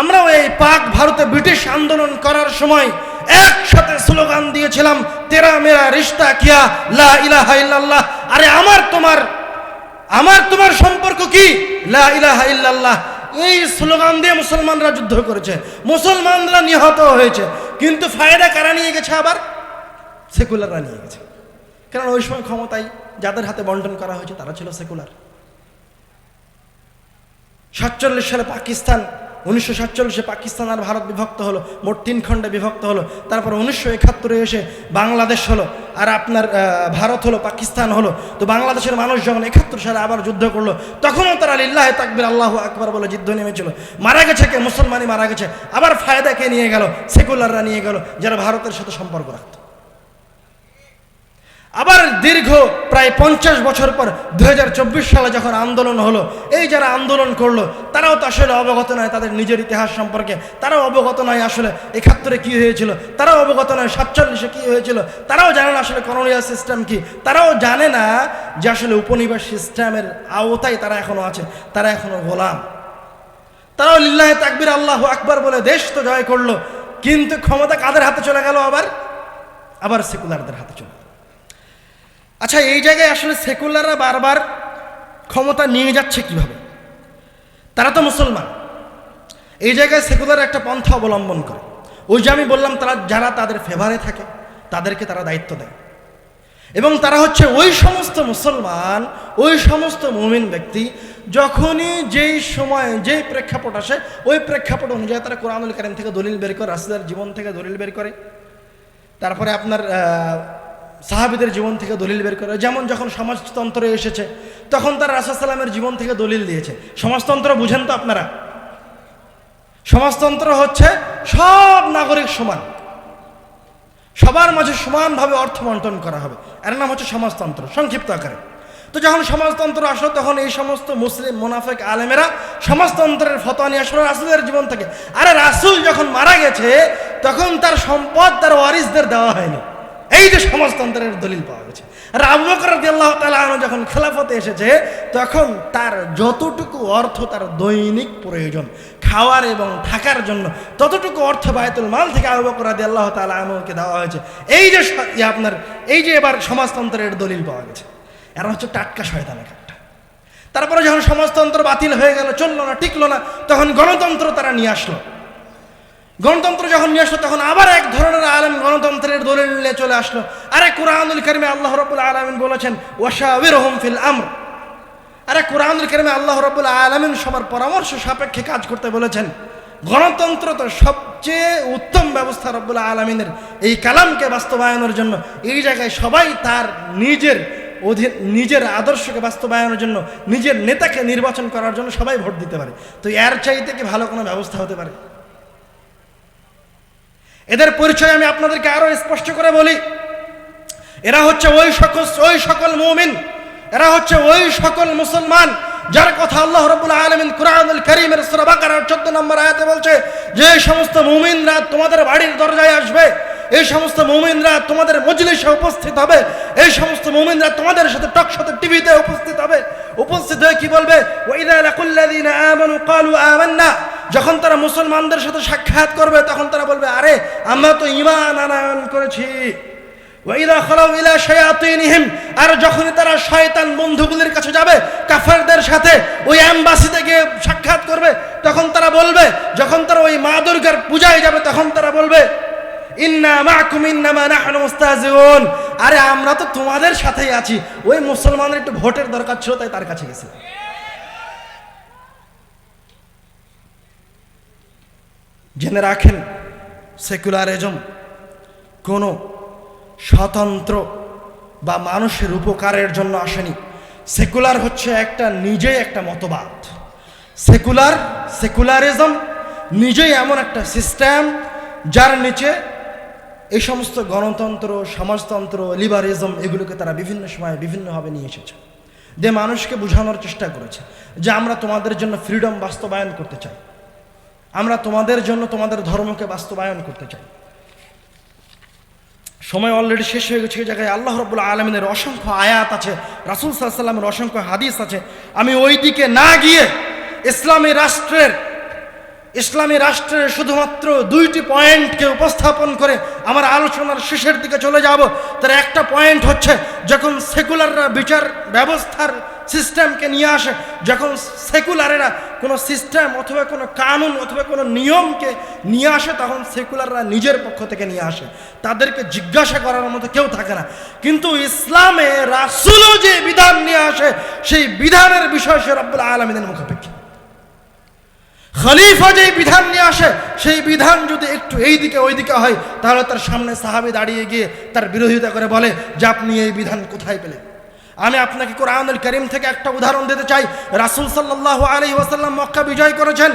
আমরাও এই পাক ভারতে ব্রিটিশ আন্দোলন করার সময় একসাথে স্লোগান দিয়েছিলাম, তেরা মেরা রিশতা কিয়া, লা আরে আমার তোমার আমার তোমার সম্পর্ক কি? লা এই স্লোগান দিয়ে মুসলমানরা যুদ্ধ করেছে, মুসলমানরা নিহত হয়েছে। কিন্তু ফায়দা কারা নিয়ে গেছে আবার? সেকুলাররা নিয়ে গেছে। কারণ ওই সময় ক্ষমতায় যাদের হাতে বন্টন করা হয়েছে তারা ছিল সেকুলার। সাতচল্লিশ সালে পাকিস্তান উনিশশো সাতচল্লিশে পাকিস্তান আর ভারত বিভক্ত হলো, মোট তিন খণ্ডে বিভক্ত হলো। তারপর উনিশশো একাত্তরে এসে বাংলাদেশ হলো, আর আপনার ভারত হলো, পাকিস্তান হলো। তো বাংলাদেশের মানুষ যখন একাত্তর সালে আবার যুদ্ধ করল, তখনও তারা লিল্লাহ তাকবির, আল্লাহ আকবর বলে যুদ্ধ নেমেছিল। মারা গেছে কে? মুসলমানই মারা গেছে। আবার ফায়দা কে নিয়ে গেল? সেকুলাররা নিয়ে গেল, যারা ভারতের সাথে সম্পর্ক রাখত। আবার দীর্ঘ প্রায় পঞ্চাশ বছর পর দু হাজার চব্বিশ সালে যখন আন্দোলন হলো, এই যারা আন্দোলন করল, তারাও তো আসলে অবগত নয় তাদের নিজের ইতিহাস সম্পর্কে। তারাও অবগত নয় আসলে একাত্তরে কী হয়েছিল। তারাও অবগত নয় সাতচল্লিশে কী হয়েছিল। তারাও জানে না আসলে কলোনিয়াল সিস্টেম কি। তারাও জানে না যে আসলে উপনিবেশ সিস্টেমের আওতায় তারা এখনও আছে। তারা এখনও গোলাম। তারাও লিল্লাহ তাকবির আল্লাহ আকবার বলে দেশ তো জয় করল। কিন্তু ক্ষমতা কাদের হাতে চলে গেল আবার? আবার সেকুলারদের হাতে চলে আচ্ছা এই জায়গায় আসলে সেকুলাররা বারবার ক্ষমতা নিয়ে যাচ্ছে কীভাবে? তারা তো মুসলমান। এই জায়গায় সেকুলার একটা পন্থা অবলম্বন করে। ওই যে আমি বললাম, তারা যারা তাদের ফেভারে থাকে, তাদেরকে তারা দায়িত্ব দেয়। এবং তারা হচ্ছে ওই সমস্ত মুসলমান, ওই সমস্ত মুমিন ব্যক্তি, যখনই যেই সময়, যেই প্রেক্ষাপট আসে, ওই প্রেক্ষাপট অনুযায়ী তারা কোরআনুল কারিম থেকে দলিল বের করে, রাসুলের জীবন থেকে দলিল বের করে। তারপরে আপনার সাহাবিদের জীবন থেকে দলিল বের করে, যেমন যখন সমাজতন্ত্র এসেছে, তখন তার তারা রাসুসাল্লামের জীবন থেকে দলিল দিয়েছে। সমাজতন্ত্র বুঝেন তো আপনারা? সমাজতন্ত্র হচ্ছে সব নাগরিক সমান। সবার মাঝে সমানভাবে অর্থ বন্টন করা হবে। এর নাম হচ্ছে সমাজতন্ত্র, সংক্ষিপ্ত আকারে। তো যখন সমাজতন্ত্র আসলো, তখন এই সমস্ত মুসলিম মুনাফেক আলেমেরা সমাজতন্ত্রের ফতোয়া নিয়ে আসলো রাসুলের জীবন থেকে। আরে রাসুল যখন মারা গেছে, তখন তার সম্পদ তার ওয়ারিসদের দেওয়া হয়নি। এই যে সমাজতন্ত্রের দলিল পাওয়া গেছে। আর আবু যখন খেলাফতে এসেছে, তখন তার যতটুকু অর্থ তার দৈনিক প্রয়োজন, খাওয়ার এবং থাকার জন্য, ততটুকু অর্থ বায়তুল মাল থেকে আবু বকর রাদিয়াল্লাহু তাআলা আনহুকে দেওয়া হয়েছে। এই যে আপনার, এই যে এবার সমাজতন্ত্রের দলিল পাওয়া গেছে, এরা হচ্ছে টাটকা শয়তান এক একটা তারপরে যখন সমাজতন্ত্র বাতিল হয়ে গেল, চলল না, টিকলো না, তখন গণতন্ত্র তারা নিয়ে আসলো। গণতন্ত্র যখন নিয়ে আসলো, তখন আবার এক ধরনের আলেম গণতন্ত্রের দলিল নিয়ে চলে আসলো। আরে কোরআনুল কারিমে আল্লাহ রবুল আলমিন বলেছেন ওয়াশাবির ফিল আমর। আরে কোরআনুল কারিমে আল্লাহ রবুল আলমিন সবার পরামর্শ সাপেক্ষে কাজ করতে বলেছেন, গণতন্ত্র তো সবচেয়ে উত্তম ব্যবস্থা রব্বুল আলমিনের। এই কালামকে বাস্তবায়নের জন্য, এই জায়গায় সবাই তার নিজের অধীন নিজের আদর্শকে বাস্তবায়নের জন্য, নিজের নেতাকে নির্বাচন করার জন্য সবাই ভোট দিতে পারে। তো এর চাইতে কি ভালো কোনো ব্যবস্থা হতে পারে? এদের পরিচয় আমি আপনাদেরকে আরও স্পষ্ট করে বলি। এরা হচ্ছে ওই সকল ওই সকল মুমিন। এরা হচ্ছে ওই সকল মুসলমান যার কথা আল্লাহ রবুল আলমিন কুরআনুল করিমের সূরা বাকারার 14 নম্বর আয়াতে বলছে, যে সমস্ত মুমিনরা তোমাদের বাড়ির দরজায় আসবে এই সমস্ত মুমিনরা তোমাদের মজলিসে উপস্থিত হবে। এই সমস্ত মুমিনরা তোমাদের সাথে টক সাথে টিভিতে উপস্থিত হবে। উপস্থিত হয়ে কি বলবে? যখন তারা মুসলমানদের সাথে সাক্ষাৎ করবে, তখন তারা বলবে, আরে, আমরা তো ইমান আনয়ন করেছি। আর যখনই তারা শয়তান বন্ধুগুলির কাছে যাবে, কাফেরদের সাথে ওই অ্যাম্বাসিতে গিয়ে সাক্ষাৎ করবে, তখন তারা বলবে, যখন তারা ওই মা দুর্গার পূজায় যাবে, তখন তারা বলবে আরে, আমরা তো তোমাদের সাথেই আছি। ওই মুসলমানের একটু ভোটের দরকার ছিল, তাই তার কাছে গেছিলাম জেনে রাখেন, সেকুলারিজম কোনো স্বতন্ত্র বা মানুষের উপকারের জন্য আসেনি। সেকুলার হচ্ছে একটা নিজেই একটা মতবাদ। সেকুলার, সেকুলারিজম নিজেই এমন একটা সিস্টেম যার নিচে এই সমস্ত গণতন্ত্র, সমাজতন্ত্র লিবারিজম এগুলোকে তারা বিভিন্ন সময়ে বিভিন্নভাবে নিয়ে এসেছে। যে মানুষকে বোঝানোর চেষ্টা করেছে যে আমরা তোমাদের জন্য ফ্রিডম বাস্তবায়ন করতে চাই। আমরা তোমাদের জন্য তোমাদের ধর্মকে বাস্তবায়ন করতে চাই। সময় অলরেডি শেষ হয়ে গেছে। জায়গায় আল্লাহ রব্বুল আলমিনের অসংখ্য আয়াত আছে, রাসুল সাল্লামের অসংখ্য হাদিস আছে। আমি ওই দিকে না গিয়ে ইসলামী রাষ্ট্রের ইসলামী রাষ্ট্রের শুধুমাত্র দুইটি পয়েন্টকে উপস্থাপন করে আমার আলোচনার শেষের দিকে চলে যাব। তার একটা পয়েন্ট হচ্ছে, যখন সেকুলাররা বিচার ব্যবস্থার সিস্টেমকে নিয়ে আসে, যখন সেকুলারেরা কোনো সিস্টেম অথবা কোনো কানুন অথবা কোনো নিয়মকে নিয়ে আসে, তখন সেকুলাররা নিজের পক্ষ থেকে নিয়ে আসে। তাদেরকে জিজ্ঞাসা করার মতো কেউ থাকে না। কিন্তু ইসলামে রাসুলও যে বিধান নিয়ে আসে, সেই বিধানের বিষয় সে রব্বুল আলমিনের মুখাপেক্ষী। খলিফা যে বিধান নিয়ে আসে, সেই বিধান যদি একটু এই দিকে ওই দিকে হয়, তাহলে তার সামনে সাহাবি দাঁড়িয়ে গিয়ে তার বিরোধিতা করে বলে, যে আপনি এই বিধান কোথায় পেলেন? আমি আপনাকে কোরআনুল করিম থেকে একটা উদাহরণ দিতে চাই। রাসুল সাল্লাহ আলী ওয়াসাল্লাম মক্কা বিজয় করেছেন।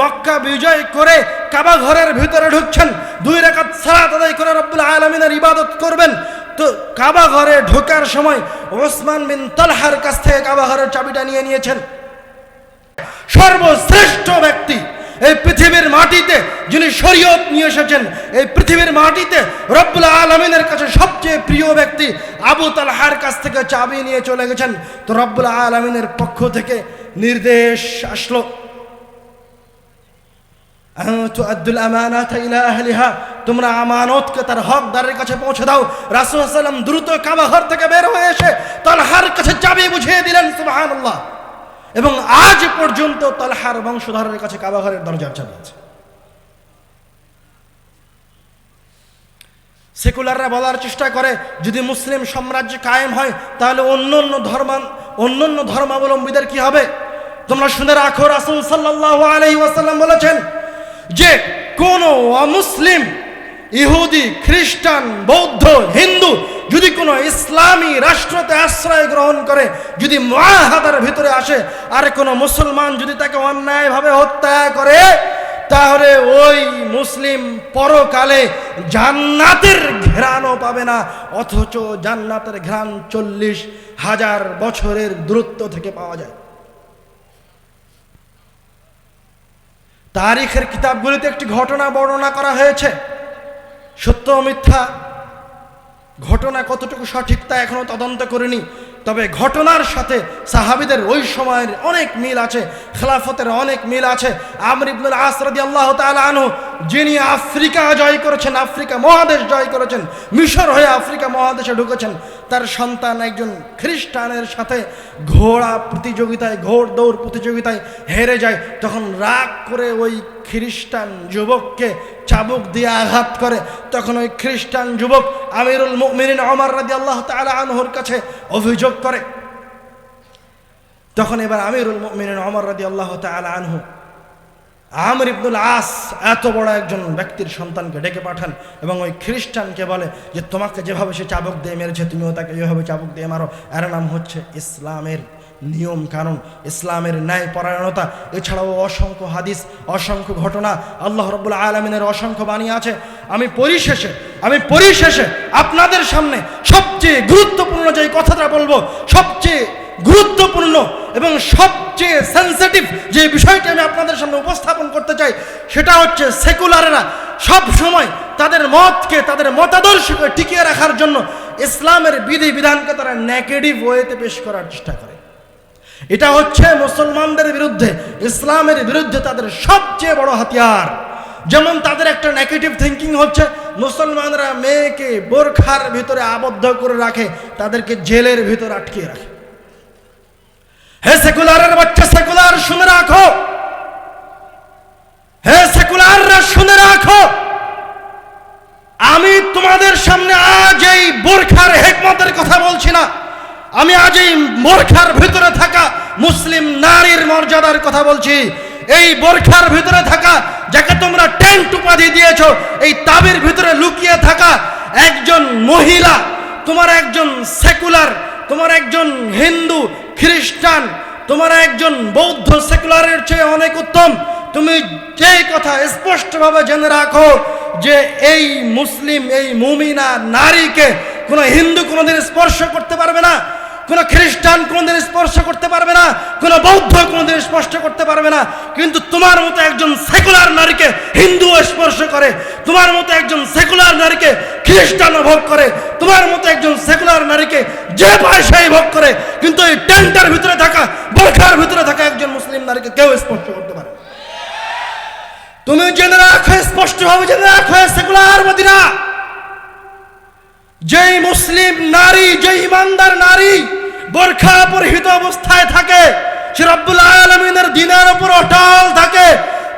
মক্কা বিজয় করে কাবা ঘরের ভিতরে ঢুকছেন। দুই রেখাত সালাত আদায় করে রব্বুল আলমিনের ইবাদত করবেন। তো কাবা ঘরে ঢোকার সময় ওসমান বিন তালহার কাছ থেকে কাবা ঘরের চাবিটা নিয়ে নিয়েছেন। সর্বশ্রেষ্ঠ ব্যক্তি এই পৃথিবীর মাটিতে যিনি শরীয়ত নিয়ে এসেছেন, এই পৃথিবীর মাটিতে রব্বুল আলমিনের কাছে সবচেয়ে প্রিয় ব্যক্তি আবু তালহার কাছ থেকে চাবি নিয়ে চলে গেছেন। তো রব্বুল আলমিনের পক্ষ থেকে নির্দেশ আসলো। তোমরা আমানতকে তার হকদারের কাছে পৌঁছে দাও। রাসূল সাল্লাম দ্রুত কাবা থেকে বের হয়ে এসে তালহার কাছে চাবি বুঝিয়ে দিলেন এবং আজ পর্যন্ত তলহার বংশধরের কাছে কাবাঘরের দরজা আছে সেকুলাররা বলার চেষ্টা করে, যদি মুসলিম সাম্রাজ্য কায়েম হয়, তাহলে অন্য অন্য ধর্মান অন্য অন্য ধর্মাবলম্বীদের কি হবে? তোমরা শুনে রাখো, রাসুল সাল্লাহ আলহি ওয়াসাল্লাম বলেছেন যে, কোন অমুসলিম, ইহুদি, খ্রিস্টান, বৌদ্ধ, হিন্দু যদি কোনো ইসলামী রাষ্ট্রতে আশ্রয় গ্রহণ করে, যদি মহাহাদার ভিতরে আসে, আর কোনো মুসলমান যদি তাকে অন্যায়ভাবে হত্যা করে, তাহলে ওই মুসলিম পরকালে জান্নাতের ঘেরানও পাবে না, অথচ জান্নাতের ঘ্রাণ চল্লিশ হাজার বছরের দূরত্ব থেকে পাওয়া যায়। তারিখের কিতাবগুলিতে একটি ঘটনা বর্ণনা করা হয়েছে। সত্য মিথ্যা ঘটনা কতটুকু সঠিক তা এখনও তদন্ত করেনি। তবে ঘটনার সাথে সাহাবিদের ওই সময়ের অনেক মিল আছে, খেলাফতের অনেক মিল আছে। আমর ইবনুল আসরাদি আল্লাহ আনহু, যিনি আফ্রিকা জয় করেছেন, আফ্রিকা মহাদেশ জয় করেছেন, মিশর হয়ে আফ্রিকা মহাদেশে ঢুকেছেন। তার সন্তান একজন খ্রিস্টানের সাথে ঘোড়া প্রতিযোগিতায়, ঘোড় দৌড় প্রতিযোগিতায় হেরে যায়। তখন রাগ করে ওই খ্রিস্টান যুবককে চাবুক দিয়ে আঘাত করে। তখন ওই খ্রিস্টান যুবক আমিরুল মিনিন অমর রাদি আল্লাহ তালা আনহুর কাছে অভিযোগ করে। তখন এবার আমিরুল মিনিন অমর রাদি আল্লাহ তালা আনহু আমর ইবনুল আস এত বড় একজন ব্যক্তির সন্তানকে ডেকে পাঠান এবং ওই খ্রিস্টানকে বলে যে, তোমাকে যেভাবে সে চাবুক দিয়ে মেরেছে, তুমিও তাকে যেভাবে চাবুক দিয়ে মারো। এর নাম হচ্ছে ইসলামের নিয়ম কানুন, ইসলামের ন্যায় পরায়ণতা এছাড়াও অসংখ্য হাদিস, অসংখ্য ঘটনা আল্লাহ রব্বুল আলমিনের অসংখ্য বাণী আছে। আমি পরিশেষে আমি পরিশেষে আপনাদের সামনে সবচেয়ে গুরুত্বপূর্ণ যে কথাটা বলব, সবচেয়ে সবচেয়ে সেন্সিটিভ যে বিষয়টি আমি আপনাদের সামনে উপস্থাপন করতে চাই, সেটা হচ্ছে সেকুলারেরা সব সময় তাদের মতকে, তাদের মতাদর্শকে টিকিয়ে রাখার জন্য ইসলামের বিধি বিধানকে তারা নেগেটিভ ওয়েতে পেশ করার চেষ্টা করে। এটা হচ্ছে মুসলমানদের বিরুদ্ধে, ইসলামের বিরুদ্ধে তাদের সবচেয়ে বড় হাতিয়ার। যেমন তাদের একটা নেগেটিভ থিঙ্কিং হচ্ছে, মুসলমানরা মেয়েকে বোরখার ভিতরে আবদ্ধ করে রাখে, তাদেরকে জেলের ভিতর আটকিয়ে রাখে। হে সেকুলারের বাচ্চা, সেকুলার শুনে রাখো। হে সেকুলাররা শুনে রাখো। আমি তোমাদের সামনে আজ এই বোরখার হেকমতের কথা বলছি না। আমি আজ এই বোরখার ভিতরে থাকা মুসলিম নারীর মর্যাদার কথা বলছি। এই বোরখার ভিতরে থাকা, যাকে তোমরা টেন্ট উপাধি দিয়েছ, এই তাবির ভিতরে লুকিয়ে থাকা একজন মহিলা, তোমার একজন সেকুলার, তোমার একজন হিন্দু খ্রিস্টান, তোমার একজন বৌদ্ধ সেকুলারের চেয়ে অনেক উত্তম। তুমি যে কথা স্পষ্টভাবে জেনে রাখো যে এই মুসলিম, এই মুমিনা নারীকে কোনো হিন্দু কোনোদিন স্পর্শ করতে পারবে না। কোনো খ্রিস্টান কোনোদিন স্পর্শ করতে পারবে না, কোনো বৌদ্ধ কোনোদিন স্পর্শ করতে পারবে না। কিন্তু তোমার মতো একজন সেকুলার নারীকে হিন্দু স্পর্শ করে, তোমার মতো একজন সেকুলার নারীকে খ্রিস্টানও ভোগ করে, তোমার মতো একজন সেকুলার নারীকে যে পয়সায় ভোগ করে। কিন্তু এই টেন্টার ভিতরে থাকা, বোরখার ভিতরে থাকা একজন মুসলিম নারীকে কেউ স্পর্শ করতে পারে তুমি জেনে রাখো, স্পষ্টভাবে জেনে রাখো সেকুলার মদিনা। যেই মুসলিম নারী, যেই ইমানদার নারী বোরখা পরিহিত অবস্থায় থাকে, সে রব্বুল আলমিনের দিনের উপর অটল থাকে,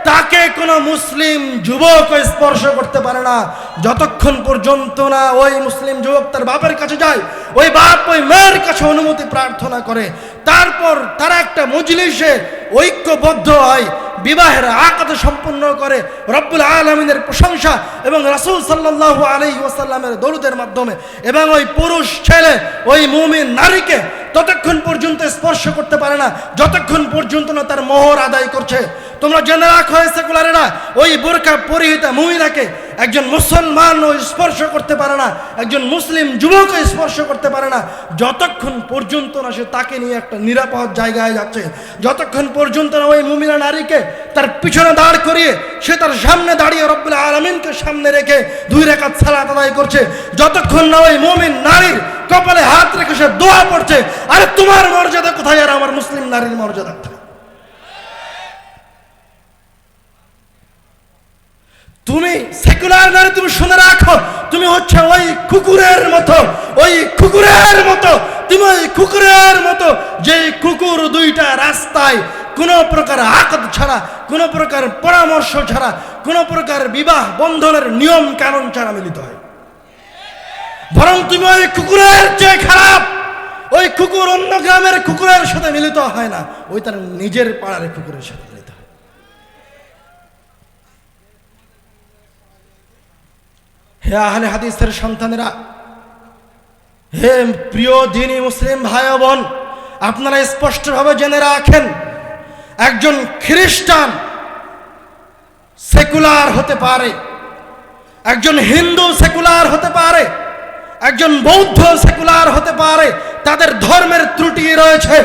তাকে কোনো মুসলিম যুবক স্পর্শ করতে পারে না। যতক্ষণ পর্যন্ত না ওই মুসলিম যুবক তার বাপের কাছে যায়, ওই বাপ ওই মেয়ের কাছে অনুমতি প্রার্থনা করে, তারপর তারা একটা মজলিসে ঐক্যবদ্ধ হয় বিবাহের আকাত সম্পূর্ণ করে রব্বুল আলমিনের প্রশংসা এবং রাসুল সাল্লাহ আলি ওয়াসাল্লামের দরুদের মাধ্যমে এবং ওই পুরুষ ছেলে, ওই মুমিন নারীকে ততক্ষণ পর্যন্ত স্পর্শ করতে পারে না, যতক্ষণ পর্যন্ত না তার মোহর আদায় করছে। তোমরা জেনে রাখো সেকুলারেরা, ওই বোরকা পরিহিতা মুমিনাকে একজন মুসলমান ও স্পর্শ করতে পারে না, একজন মুসলিম যুবক স্পর্শ করতে পারে না। যতক্ষণ পর্যন্ত না সে তাকে নিয়ে একটা নিরাপদ জায়গায় যাচ্ছে, যতক্ষণ পর্যন্ত না ওই মুমিনা নারীকে তার পিছনে দাঁড় করিয়ে সে তার সামনে দাঁড়িয়ে রব্বুল আলমিনকে সামনে রেখে দুই রেখাত সালাত আদায় করছে, যতক্ষণ না ওই মুমিন নারীর কপালে হাত রেখে সে দোয়া পড়ছে, আরে তোমার মর্যাদা কোথায়? আর আমার মুসলিম নারীর মর্যাদা কোথায় তুমি সেকুলার নারী তুমি শুনে রাখো। তুমি হচ্ছে ওই কুকুরের মতো, ওই কুকুরের মতো, তুমি ওই কুকুরের মতো যে কুকুর দুইটা রাস্তায় কোনো প্রকার আকদ ছাড়া, কোনো প্রকার পরামর্শ ছাড়া, কোনো প্রকার বিবাহ বন্ধনের নিয়ম কানুন ছাড়া মিলিত হয়। বরং তুমি ওই কুকুরের চেয়ে খারাপ। ওই কুকুর অন্য গ্রামের কুকুরের সাথে মিলিত হয় না। ওই তার নিজের পাড়ার কুকুরের সাথে মিলিত হয় হে আহলে হাদিসের সন্তানেরা, হে প্রিয় দিনী মুসলিম ভাই বোন, আপনারা স্পষ্টভাবে জেনে রাখেন, একজন খ্রিস্টান সেকুলার হতে পারে, একজন হিন্দু সেকুলার হতে পারে, একজন বৌদ্ধ সেকুলার হতে পারে, তাদের ধর্মের ত্রুটি রয়েছে,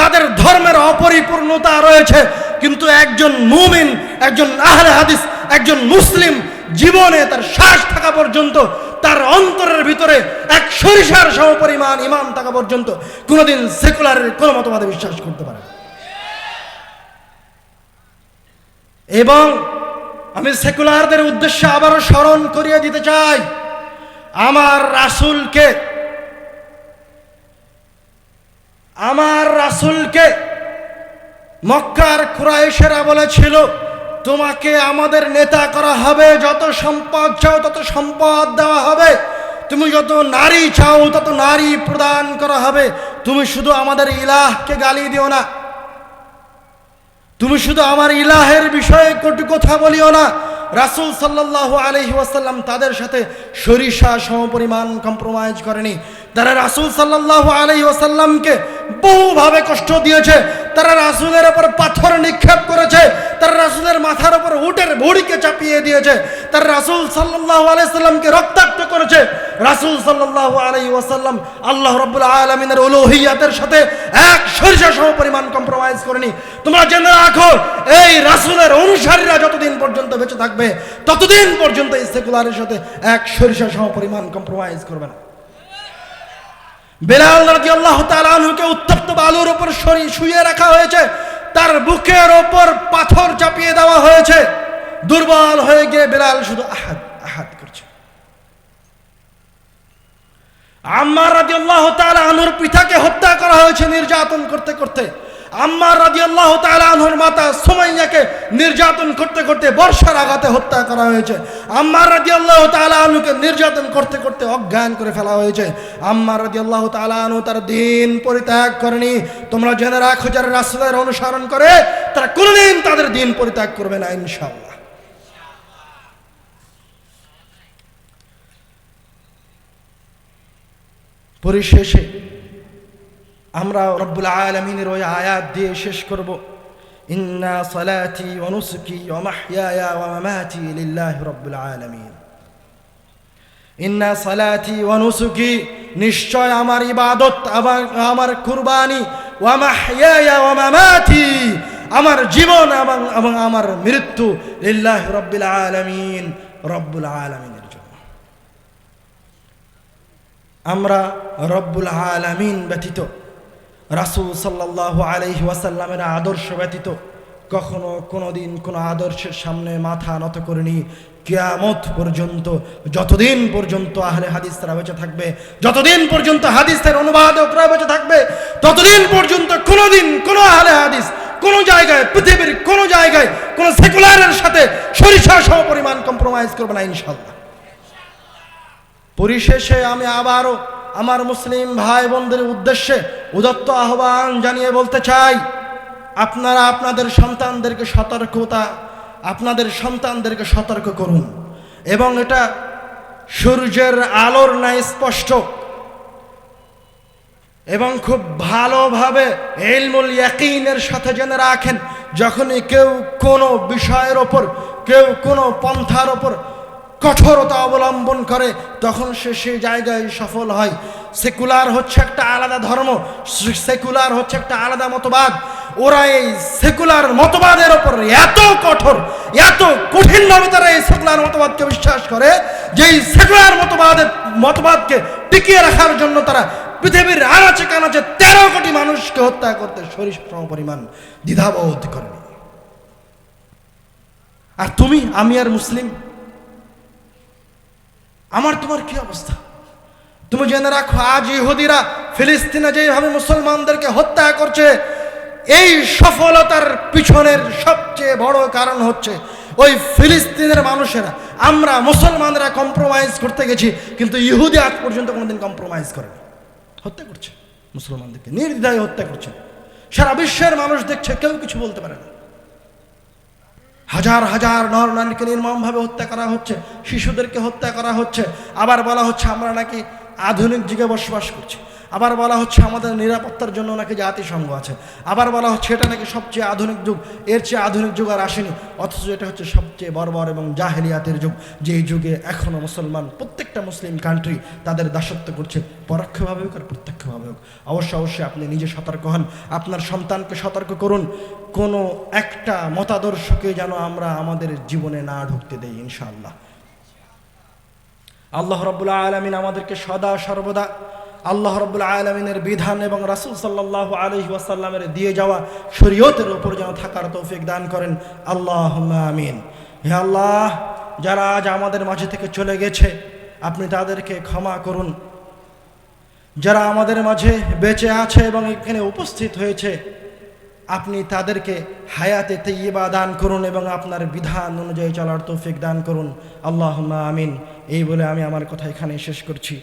তাদের ধর্মের অপরিপূর্ণতা রয়েছে, কিন্তু একজন মুমিন, একজন আহলে হাদিস, একজন মুসলিম জীবনে তার শ্বাস থাকা পর্যন্ত, তার অন্তরের ভিতরে এক সরিষার সমপরিমাণ ইমান থাকা পর্যন্ত কোনোদিন সেকুলারের কোনো মতবাদে বিশ্বাস করতে পারে এবং আমি সেকুলারদের উদ্দেশ্যে আবারও স্মরণ করিয়ে দিতে চাই, আমার রাসুলকে আমার রাসুলকে মক্কার কুরাইশেরা বলেছিল তোমাকে আমাদের নেতা করা হবে, যত সম্পদ চাও তত সম্পদ দেওয়া হবে। তুমি যত নারী চাও তত নারী প্রদান করা হবে। তুমি শুধু আমাদের ইলাহকে গালি দিও না। তুমি শুধু আমার ইলাহের বিষয়ে কটু কথা বলিও না। রাসুল সাল্লাহ আলহি ওয়াসাল্লাম তাদের সাথে সরিষা সমপরিমাণ কম্প্রোমাইজ করেনি। তারা রাসুল সাল্লাহ আলহি ওয়াসাল্লামকে বহুভাবে কষ্ট দিয়েছে। তারা রাসুলের ওপর পাথর নিক্ষেপ করেছে। তারা রাসুলের মাথার ওপর উটের ভুড়িকে চাপিয়ে দিয়েছে। তারা রাসুল সাল্লাহ আলাইসাল্লামকে রক্তাক্ত করেছে। রাসুল সাল্লাহ আলাই ওয়াসাল্লাম আল্লাহ রব্বুল আলমিনের উলুহিয়াতের সাথে এক সরিষা সহ পরিমাণ কম্প্রোমাইজ করেনি। তোমরা জেনে রাখো, এই রাসুলের অনুসারীরা যতদিন পর্যন্ত বেঁচে থাকবে, ততদিন পর্যন্ত এই সেকুলারের সাথে এক সরিষা সহ পরিমাণ কম্প্রোমাইজ করবে না। বেলাল রাজি আল্লাহ তালুকে উত্তপ্ত বালুর ওপর সরি শুয়ে রাখা হয়েছে। তার বুকের ওপর পাথর চাপিয়ে দেওয়া হয়েছে। দুর্বল হয়ে গিয়ে বেলাল শুধু আহাত আহাত করছে। আম্মার রাজি আল্লাহ তালুর পিতাকে হত্যা করা হয়েছে নির্যাতন করতে করতে। আম্মার রাজি আল্লাহ আনহুর মাতা সোমাইয়াকে নির্যাতন করতে করতে বর্ষার আঘাতে হত্যা করা হয়েছে। আম্মার রাজি আল্লাহ আনহুকে নির্যাতন করতে করতে অজ্ঞান করে ফেলা হয়েছে। আম্মার রাজি আল্লাহ আনহু তার দিন পরিত্যাগ করেনি। তোমরা জেনে রাখো, যারা রাসুলের অনুসরণ করে, তারা কোনোদিন তাদের দিন পরিত্যাগ করবে না, ইনশাআল্লাহ। পরিশেষে আমরা রব্বুল আলমিনের ওই আয়াত দিয়ে শেষ করব। ইন্না সালাতি অনুসুকি ওমাহিয়া ওমামাতি লিল্লাহ রব্বুল আলমিন। ইন্না সালাতি অনুসুকি নিশ্চয় আমার ইবাদত, আমার কুরবানি ওয়ামাহিয়া ওমামাতি আমার জীবন এবং এবং আমার মৃত্যু লিল্লাহ রব্বুল আলমিন, রব্বুল আলমিনের জন্য। আমরা রব্বুল আলমিন ব্যতীত রাসুল সাল্লাহ আলহি ওয়াসাল্লামের আদর্শ ব্যতীত কখনো কোনো দিন কোনো আদর্শের সামনে মাথা নত করিনি। কেয়ামত পর্যন্ত, যতদিন পর্যন্ত আহলে হাদিস তারা বেঁচে থাকবে, যতদিন পর্যন্ত হাদিসের অনুবাদকরা বেঁচে থাকবে, ততদিন পর্যন্ত কোনোদিন কোনো আহলে হাদিস কোনো জায়গায়, পৃথিবীর কোনো জায়গায়, কোনো সেকুলারের সাথে সরিষা সহ পরিমাণ কম্প্রোমাইজ করবে না ইনশাল্লাহ পরিশেষে আমি আবারও আমার মুসলিম ভাই বোনদের উদ্দেশ্যে উদত্ত আহ্বান জানিয়ে বলতে চাই, আপনারা আপনাদের সন্তানদেরকে সতর্কতা, আপনাদের সন্তানদেরকে সতর্ক করুন। এবং এটা সূর্যের আলোর ন্যায় স্পষ্ট। এবং খুব ভালোভাবে এলমুল ইয়াকিনের সাথে জেনে রাখেন, যখনই কেউ কোনো বিষয়ের ওপর, কেউ কোনো পন্থার ওপর কঠোরতা অবলম্বন করে, তখন সে সেই জায়গায় সফল হয়। সেকুলার হচ্ছে একটা আলাদা ধর্ম সেকুলার হচ্ছে একটা আলাদা মতবাদ। ওরা এই সেকুলার মতবাদের ওপর এত কঠোর, এত কঠিনভাবে তারা এই সেকুলার মতবাদকে বিশ্বাস করে, যে এই সেকুলার মতবাদের, মতবাদকে টিকিয়ে রাখার জন্য তারা পৃথিবীর আনাচে কানাচে তেরো কোটি মানুষকে হত্যা করতে শরীর সম পরিমাণ দ্বিধাবোধ করেনি আর তুমি, আমি আর মুসলিম আমার তোমার কি অবস্থা? তুমি জেনে রাখো, আজ ইহুদিরা ফিলিস্তিনে যেভাবে মুসলমানদেরকে হত্যা করছে, এই সফলতার পিছনের সবচেয়ে বড় কারণ হচ্ছে ওই ফিলিস্তিনের মানুষেরা। আমরা মুসলমানরা কম্প্রোমাইজ করতে গেছি, কিন্তু ইহুদি আজ পর্যন্ত কোনোদিন কম্প্রোমাইজ করেনি। হত্যা করছে মুসলমানদেরকে, নির্দ্বিধায় হত্যা করছে। সারা বিশ্বের মানুষ দেখছে, কেউ কিছু বলতে পারে না। হাজার হাজার নর নারীকে নির্মমভাবে হত্যা করা হচ্ছে, শিশুদেরকে হত্যা করা হচ্ছে। আবার বলা হচ্ছে, আমরা নাকি আধুনিক যুগে বসবাস করছি। আবার বলা হচ্ছে আমাদের নিরাপত্তার জন্য নাকি জাতিসংঘ আছে। আবার বলা হচ্ছে এটা নাকি সবচেয়ে আধুনিক যুগ। এর চেয়ে আধুনিক যুগ আর আসেনি। অথচ এটা হচ্ছে সবচেয়ে বর্বর এবং জাহেলিয়াতের যুগ। যেই যুগে এখনও মুসলমান প্রত্যেকটা মুসলিম কান্ট্রি তাদের দাসত্ব করছে, পরোক্ষভাবে হোক আর প্রত্যক্ষভাবে হোক। অবশ্যই অবশ্যই আপনি নিজে সতর্ক হন। আপনার সন্তানকে সতর্ক করুন। কোনো একটা মতাদর্শকে যেন আমরা আমাদের জীবনে না ঢুকতে দেই, ইনশাআল্লাহ। আল্লাহ রব্বুল্লা আলমিন আমাদেরকে সদা সর্বদা আল্লাহ রব্বুল আলমিনের বিধান এবং রাসুল সাল্লাহ আলহি ওয়াসাল্লামের দিয়ে যাওয়া শরীয়তের উপর যেন থাকার তৌফিক দান করেন। আল্লাহ আমিন। হে আল্লাহ, যারা আজ আমাদের মাঝে থেকে চলে গেছে, আপনি তাদেরকে ক্ষমা করুন। যারা আমাদের মাঝে বেঁচে আছে এবং এখানে উপস্থিত হয়েছে, আপনি তাদেরকে হায়াতে তৈবা দান করুন এবং আপনার বিধান অনুযায়ী চলার তৌফিক দান করুন। আল্লাহ আমিন। এই বলে আমি আমার কথা এখানে শেষ করছি।